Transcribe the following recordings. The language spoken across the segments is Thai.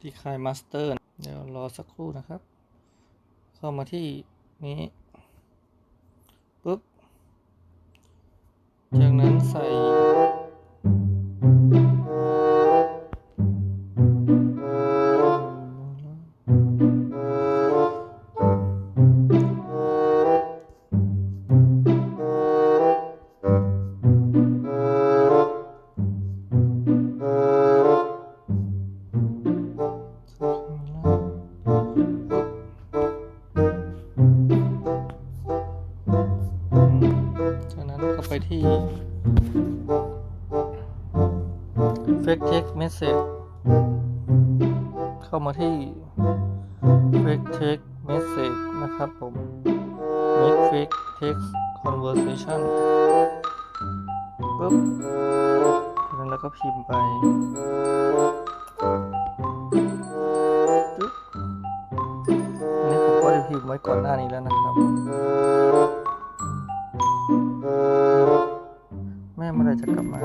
ที่ค่ายมาสเตอร์เดี๋ยวรอสักครู่นะครับ เข้ามาที่นี้ปุ๊บจากนั้นใส่ มาที่ Fake Text Message นะครับผม Make Fake Text Conversation ปุ๊บจากนั้นเราก็พิมพ์ไปจึ๊บอันนี้ผมก็ได้พิมพ์ไว้ก่อนหน้านี้แล้วนะครับ แม่เมื่อไรจะกลับมา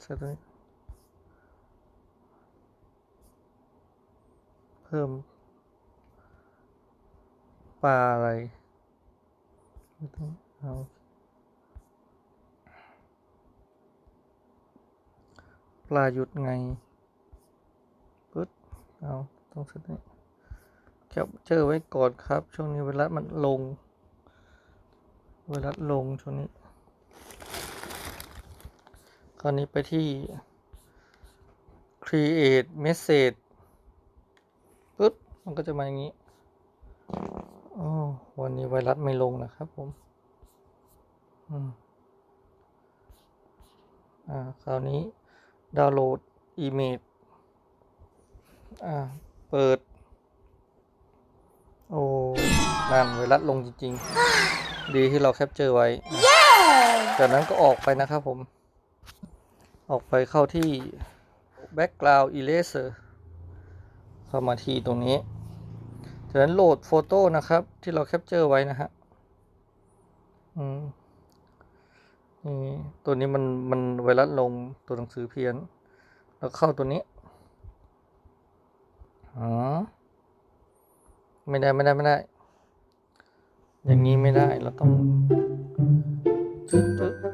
เสร็จเลยเพิ่ม ปลาอะไรไม่ต้องเอาปลาหยุดไงปึ๊ดเอาต้องเสร็จนี้แคปเจอร์ไว้ก่อนครับ ช่วงนี้ไวรัสมันลง ไวรัสลงช่วงนี้ คราวนี้ไปที่ create message ปึ๊บ มันก็จะมาอย่างนี้อ๋อวันนี้ไวรัสไม่ลงนะครับผม อืม อ่า คราวนี้ดาวน์โหลด image อ่า เปิด โอ้นั่นไวรัสลงจริง ๆ ดีที่เราแคปเจอร์ไว้ จากนั้นก็ออกไปนะครับผม ออกไปเข้าที่ background eraser เข้ามาที่ตรงนี้จากนั้นโหลดโฟโต้นะครับ ที่เราแคปเจอร์ไว้นะฮะอืมนี่ตัวนี้มันมันไวรัสลงตัวหนังสือเพี้ยน แล้วเข้าตัวนี้อ๋อไม่ได้ไม่ได้ไม่ได้ อย่างนี้ไม่ได้เราต้องจึ๊ดจึ๊ด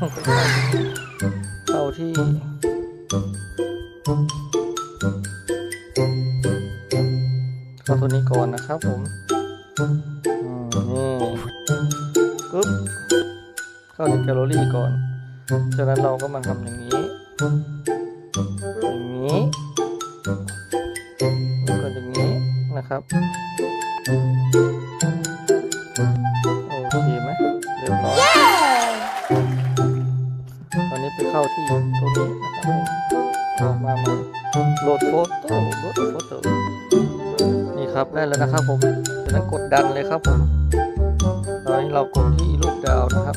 ต้องเข้าที่เข้าตัวนี้ก่อนนะครับผมอืมนี่ปึ๊บเข้าในแกลเลอรี่ก่อนจากนั้นเราก็มาทำอย่างนี้ มเอามามาโหลดโฟโต้โหลดโฟโต้นี่ครับได้แล้วนะครับผมจากนั้นกดดันเลยครับผมตอนนี้เรากดที่รูปดาวนะครับ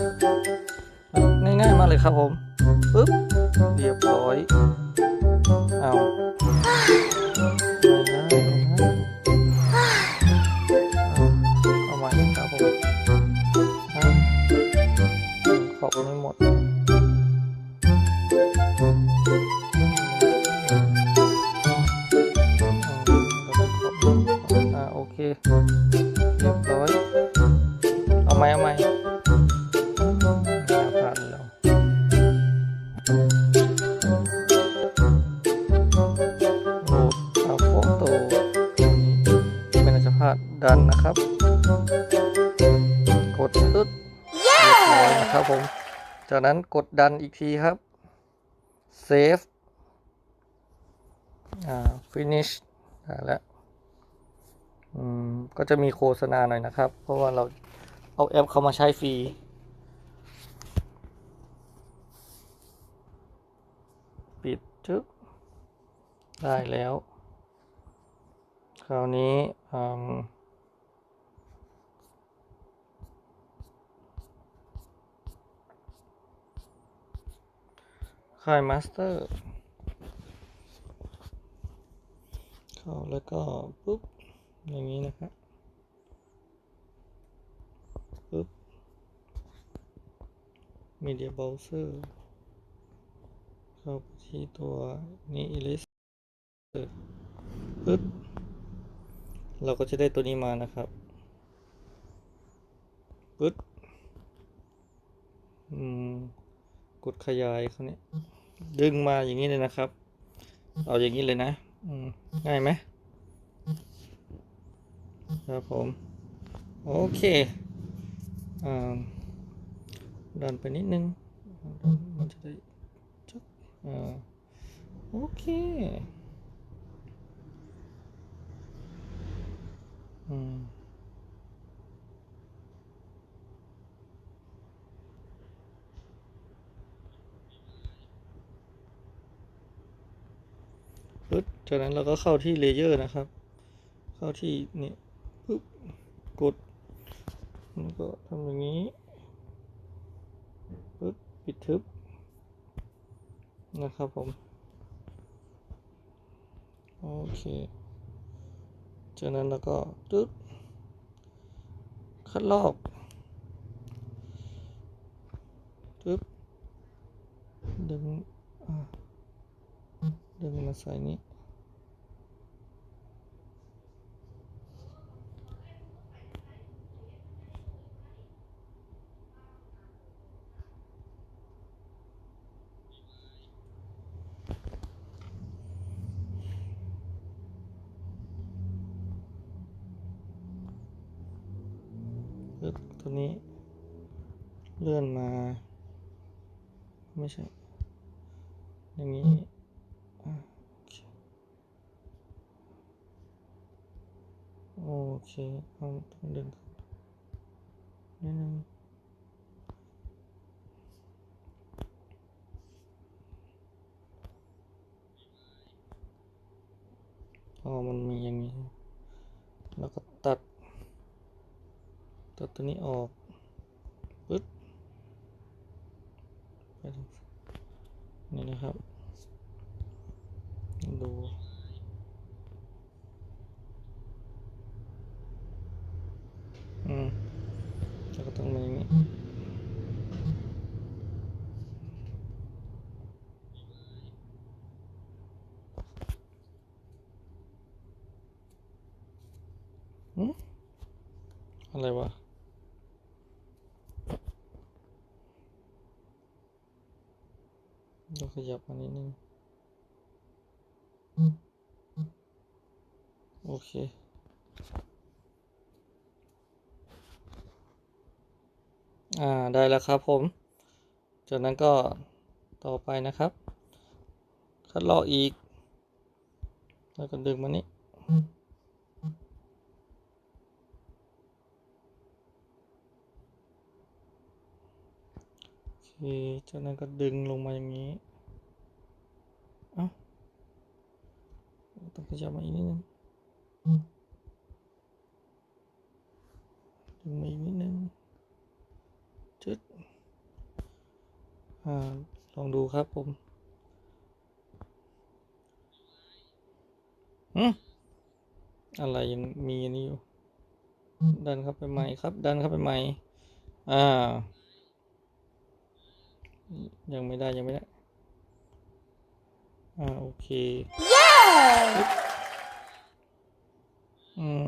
ง่ายๆมากเลยครับผมปึ๊บเรียบร้อยเอาไม่ได้ไม่ได้เอาเอาใหม่ครับผมเอาขอบไม่หมด จากนั้นกดดันอีกทีครับ save อ่า finish ได้แล้วอืมก็จะมีโฆษณาหน่อยนะครับ เพราะว่าเราเอาแอปเข้ามาใช้ฟรีปิดจึ๊บได้แล้ว คราวนี้ ค่ายมาสเตอร์เข้าแล้วก็ปุ๊บ อย่างนี้นะครับปุ๊บ Media Browser เข้าไปที่ตัวนี้ Eraser ปึ๊บ เราก็จะได้ตัวนี้มานะครับปึ๊บ อืม กดขยายเขาเนี่ย ดึงมาอย่างนี้เลยนะครับ เอาอย่างนี้เลยนะง่ายไหมครับผม โอเคอดันไปนิดนึงมันจะได้จักโอเคอืม ปึ๊บจากนั้นเราก็เข้าที่เลเยอร์นะครับ เข้าที่นี่ปึ๊บกดแล้วก็ทำอย่างนี้ปึ๊บปิดทึบนะครับผมโอเคจากนั้นเราก็ตึ๊บคัดลอกตึ๊บดึงอ่าดึงมาใส่นี้ ปึ๊บตัวนี้ เลื่อนมา ไม่ใช่ อย่างนี้อะโอเค โอเคเอาต้อง ดึงนิดนึงพอมันมีอย่างนี้ แล้วก็ตัด ตัดตัวนี้ออกปึ๊บไปทางนี่นะครับ ดู อืมแล้วก็ต้องมาอย่างนี้ อืม อะไรวะเราขยับมานิดนึง โอเค อ่า ได้แล้วครับผม จากนั้นก็ต่อไปนะครับ คัดลอกอีก แล้วก็ดึงมานี้ เคจากนั้นก็ดึงลงมาอย่างนี้เอ้าต้องขยับมาอีกนิดนึงดึงมาอีกนิดนึงจึ๊ดอ่าลองดูครับผมอืมอะไรยังมีอันนี้อยู่ ดันเข้าไปใหม่ครับ ดันเข้าไปใหม่ อ่า ยังไม่ได้ยังไม่ได้ อ่าโอเคปึ๊บอืม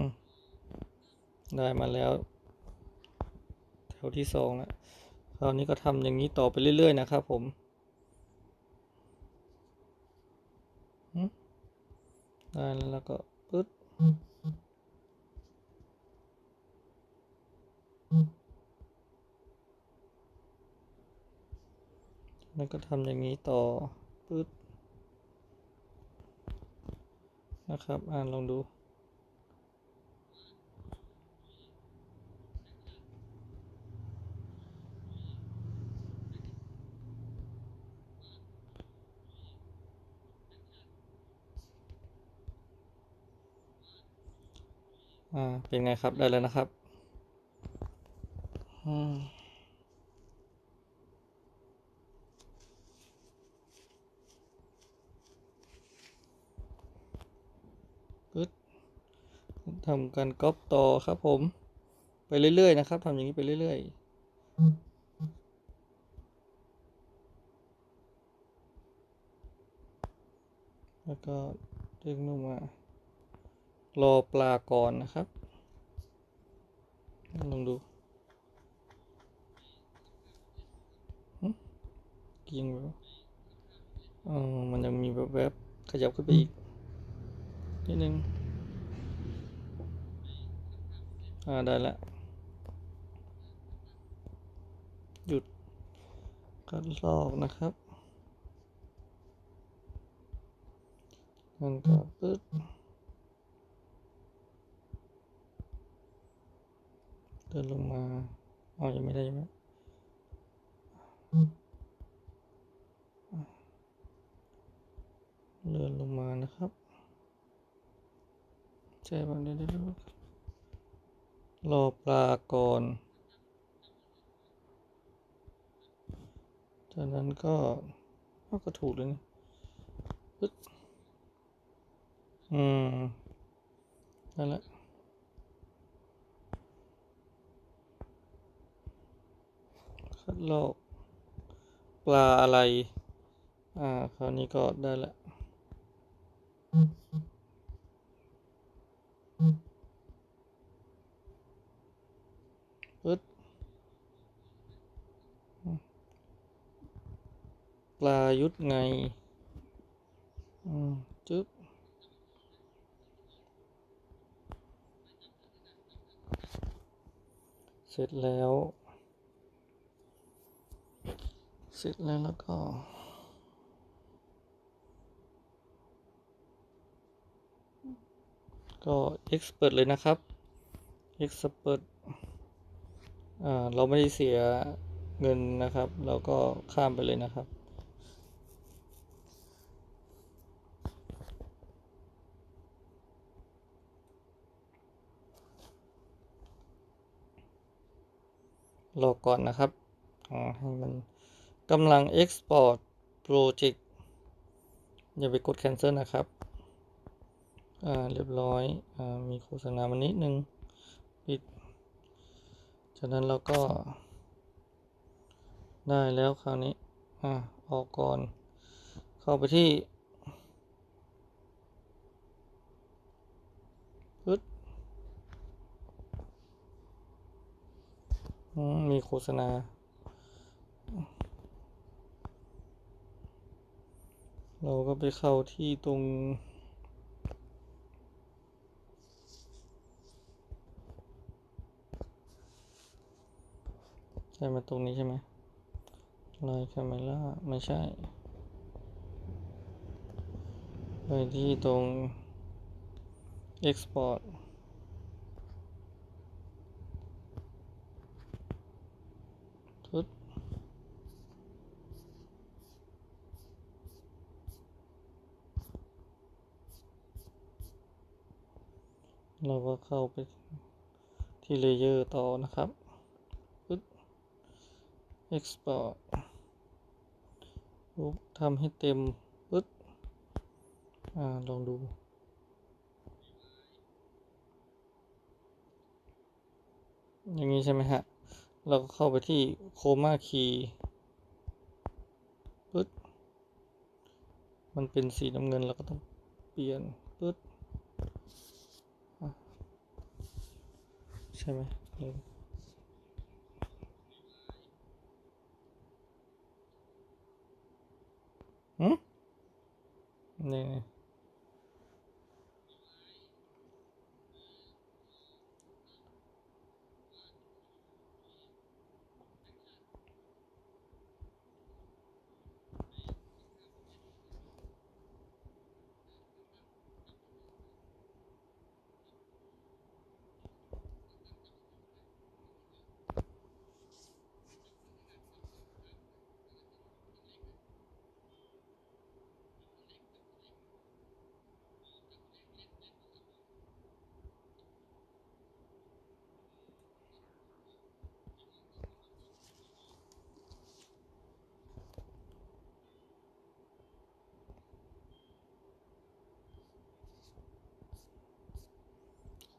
ได้มาแล้ว แถวที่สองแล้วคราวนี้ก็ทำอย่างนี้ต่อไปเรื่อย ๆ นะครับผมได้แล้วแล้วก็ปึ๊ด แล้วก็ทำอย่างนี้ต่อปึ๊ดนะครับ อ่านลองดู อ่า เป็นไงครับ ได้แล้วนะครับ อืม ปึ๊ด ทำการก๊อปต่อครับผม ไปเรื่อยๆนะครับทำอย่างนี้ไปเรื่อยๆแล้วก็ดึงลงมารอปลาก่อนนะครับ ลองดูหึกิงไปวอ๋อมันยังมีแบบแวบๆขยับขึ้นไปอีกนิดนึง อ่าได้แล้วหยุดกัดลอกนะครับมันก็ปึ๊ดเดินลงมาอ๋อยังไม่ได้ยังไหมเดินลงมานะครับใช่ป่ะเดี๋ยวเดี๋ยว เดี๋ยวรอปลาก่อนจากนั้นก็อ้าวก็ถูกเลยนี่ปึ๊ดอืม นั่นแหละ คัดลอกปลาอะไร อ่า คราวนี้ก็ได้ละ ปึ๊ด ปลายุทธไงจึ๊บเสร็จแล้ว เสร็จแล้วแล้วก็ก็ expert เลยนะครับ expert อ่า เราไม่ได้เสียเงินนะครับ เราก็ข้ามไปเลยนะครับ รอก่อนนะครับอ่าให้มันกำลัง export project อย่าไปกด cancel นะครับอ่าเรียบร้อยอ่ามีโฆษณามานิดนึง ปิด จากนั้นเราก็ ได้แล้วคราวนี้อ่าออกก่อน เข้าไปที่ปึ๊ดอื มีโฆษณา เราก็ไปเข้าที่ตรง ใช่ไหมตรงนี้ใช่ไหมไลน์คาเมล่าไม่ใช่ ไปที่ตรง export ปึ๊ด เราก็เข้าไปที่เลเยอร์ต่อนะครับปึ๊ด export ปุ๊บทำให้เต็มปึ๊ดอ่า ลองดูอย่างนี้ใช่ไหมฮะ เราก็เข้าไปที่โคมาคีปึ๊ด มันเป็นสีน้ำเงินเราก็ต้องเปลี่ยนปึ๊ดอะ ใช่ไห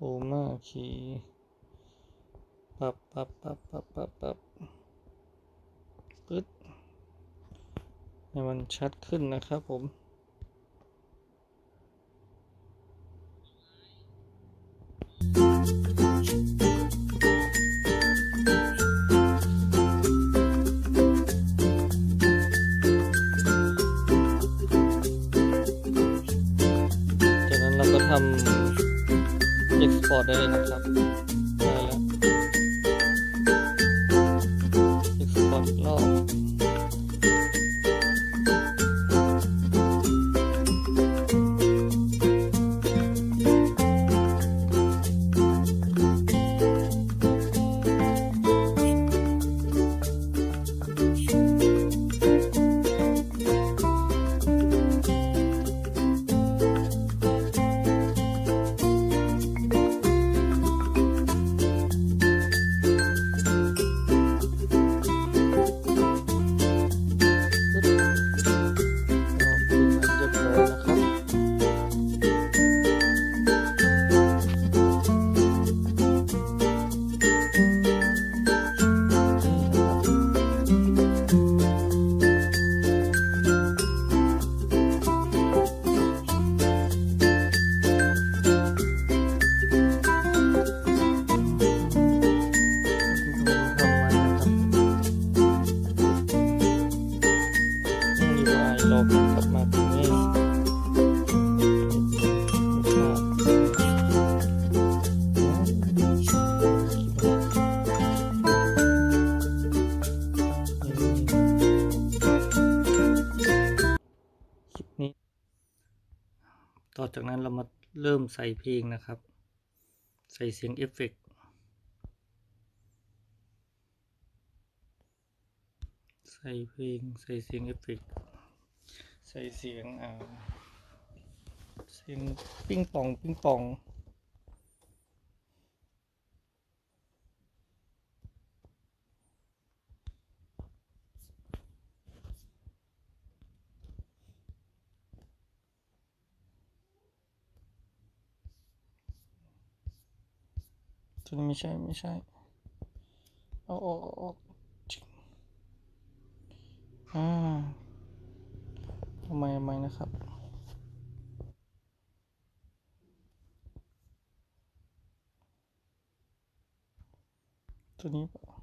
มเอมาคีปรับปรับปรับปรับปรับปรับปึ๊ดให้มันชัดขึ้นนะครับผมำ export ได้เลยนะครับ ต่อจากนั้นเรามาเริ่มใส่เพลงนะครับ ใส่เสียงเอฟเฟกต์ใส่เพลงใส่เสียงเอฟเฟกต์ใส่เสียงอ่าเสียงปิ้งปองปิ้งปอง ตัวนี้ไม่ใช่ไม่ใช่เอาออกออกชิอ่าทำไมทำไมนะครับตัวนี้ปล่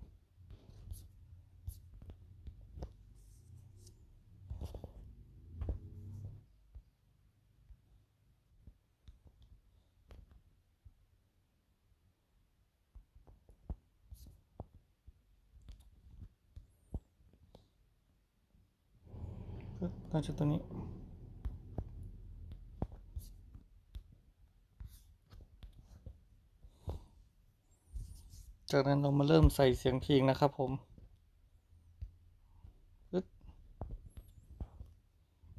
าปึ๊บน่าจะตัวนี้ จากนั้นเรามาเริ่มใส่เสียงเพลงนะครับผม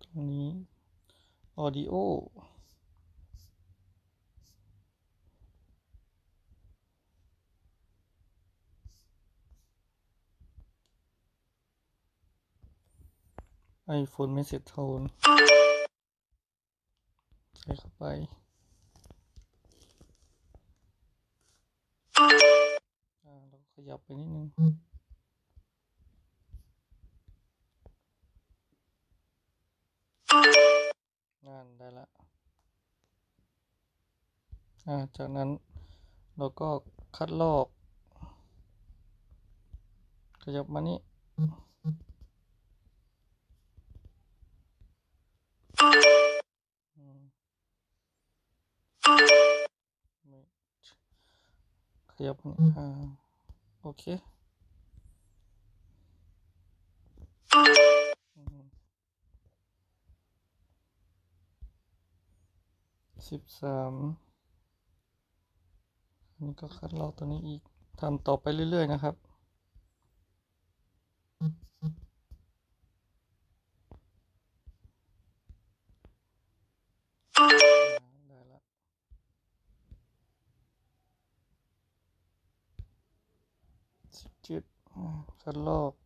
ตรงนี้ audio ไอโฟนไม่เสร็จโทนใส่เข้าไป เราขยับไปนิดนึงนั่นได้ละจากนั้นเราก็คัดลอก ขยับมานี่ อืมไม่ ขยับมานี่อ่าโอเคสิบสามอันนี้ก็คัดลอกตัวนี้อีกทำต่อไปเรื่อย ๆ นะครับ Masjid hmm, oh, Sherlock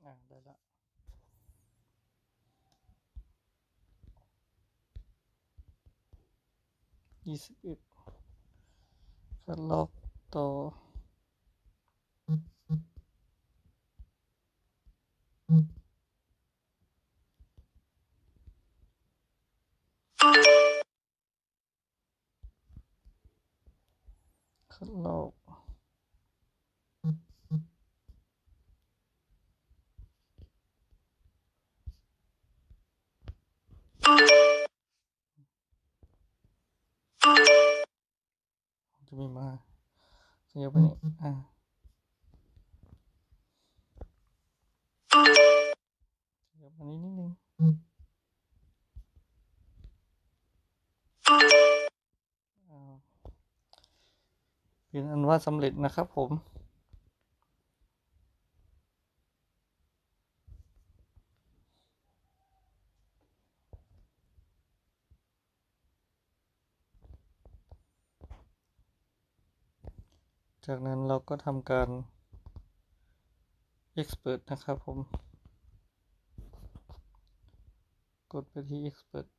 nah, ada. Yes, it. Sherlock ลอกยี่สิบเอ็ดคัดลกต่อคัดลอกจะมีมาเสียบไปนี่อ่าเสียบอันนี้นิดนึงอ่า เป็นอันว่าสำเร็จนะครับผมจากนั้นเราก็ทำการ expert นะครับผม กดไปที่ expert